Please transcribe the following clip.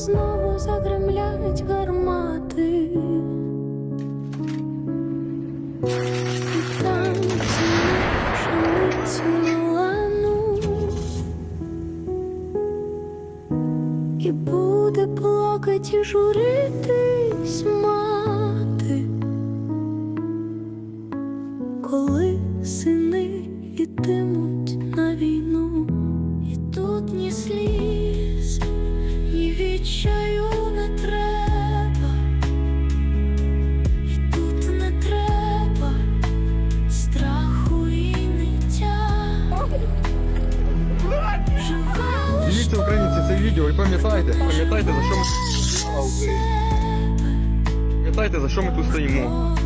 знову загремлять гармати. І там пшеницю на. І буде плакать і журитись мати, коли сини ні не треба, і тут не треба страху і ниття. Дивіться українці це відео і пам'ятайте, пам'ятайте, за що ми пам'ятайте, за що ми тут стоїмо.